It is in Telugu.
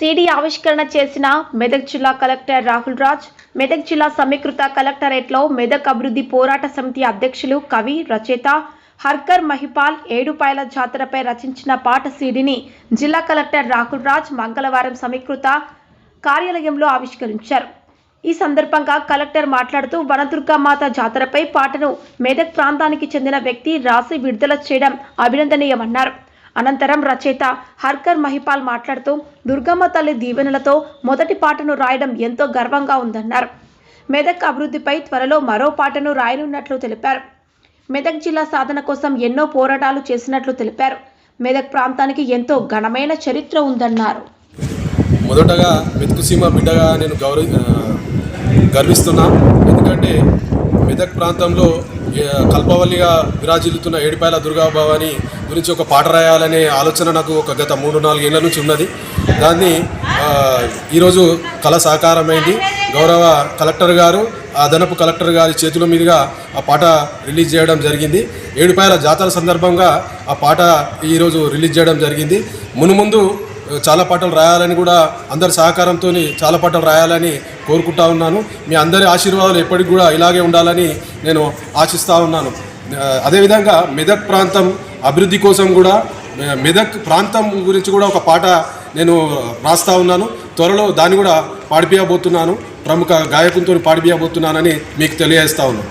సిడి ఆవిష్కరణ చేసిన మెదక్ జిల్లా కలెక్టర్ రాహుల్ రాజ్ మెదక్ జిల్లా సమీకృత కలెక్టరేట్లో మెదక్ అభివృద్ధి పోరాట సమితి అధ్యక్షులు కవి రచయిత హర్కర్ మహిపాల్ ఏడుపాయల జాతరపై రచించిన పాట సీడీని జిల్లా కలెక్టర్ రాహుల్ రాజ్ మంగళవారం సమీకృత కార్యాలయంలో ఆవిష్కరించారు. ఈ సందర్భంగా కలెక్టర్ మాట్లాడుతూ వనదుర్గామాత జాతరపై పాటను మెదక్ ప్రాంతానికి చెందిన వ్యక్తి రాసి విడుదల చేయడం అభినందనీయమన్నారు. అనంతరం రచయిత హర్కర్ మహిపాల్ మాట్లాడుతూ దుర్గమ్మ తల్లి దీవెనలతో మొదటి పాటను రాయడం ఎంతో గర్వంగా ఉందన్నారు. మెదక్ అభివృద్ధిపై త్వరలో మరో పాటను రాయనున్నట్లు తెలిపారు. మెదక్ జిల్లా సాధన కోసం ఎన్నో పోరాటాలు చేసినట్లు తెలిపారు. మెదక్ ప్రాంతానికి ఎంతో ఘనమైన చరిత్ర ఉందన్నారు. మొదటగా మెతుకుసీమ బిడ్డగా నేను గౌరవ గర్విస్తున్నా. ఎందుకంటే మెదక్ ప్రాంతంలో కల్పవల్లిగా విరాజిల్లుతున్న ఏడిపాయల దుర్గాభవాని గురించి ఒక పాట రాయాలనే ఆలోచన నాకు ఒక గత మూడు నాలుగు ఏళ్ళ నుంచి ఉన్నది. దాన్ని ఈరోజు కళ సాకారమైంది. గౌరవ కలెక్టర్ గారు ఆ అదనపు కలెక్టర్ గారి చేతుల మీదుగా ఆ పాట రిలీజ్ చేయడం జరిగింది. ఏడుపాయల జాతర సందర్భంగా ఆ పాట ఈరోజు రిలీజ్ చేయడం జరిగింది. మునుముందు చాలా పాటలు రాయాలని కూడా అందరి సహకారంతో చాలా పాటలు రాయాలని కోరుకుంటా ఉన్నాను. మీ అందరి ఆశీర్వాదాలు ఎప్పటికి కూడా ఇలాగే ఉండాలని నేను ఆశిస్తూ ఉన్నాను. అదేవిధంగా మెదక్ ప్రాంతం అభివృద్ధి కోసం కూడా మెదక్ ప్రాంతం గురించి కూడా ఒక పాట నేను రాస్తా ఉన్నాను. త్వరలో దాన్ని కూడా పాడిపియబోతున్నాను. ప్రముఖ గాయకులతో పాడిపియబోతున్నానని మీకు తెలియజేస్తా ఉన్నాను.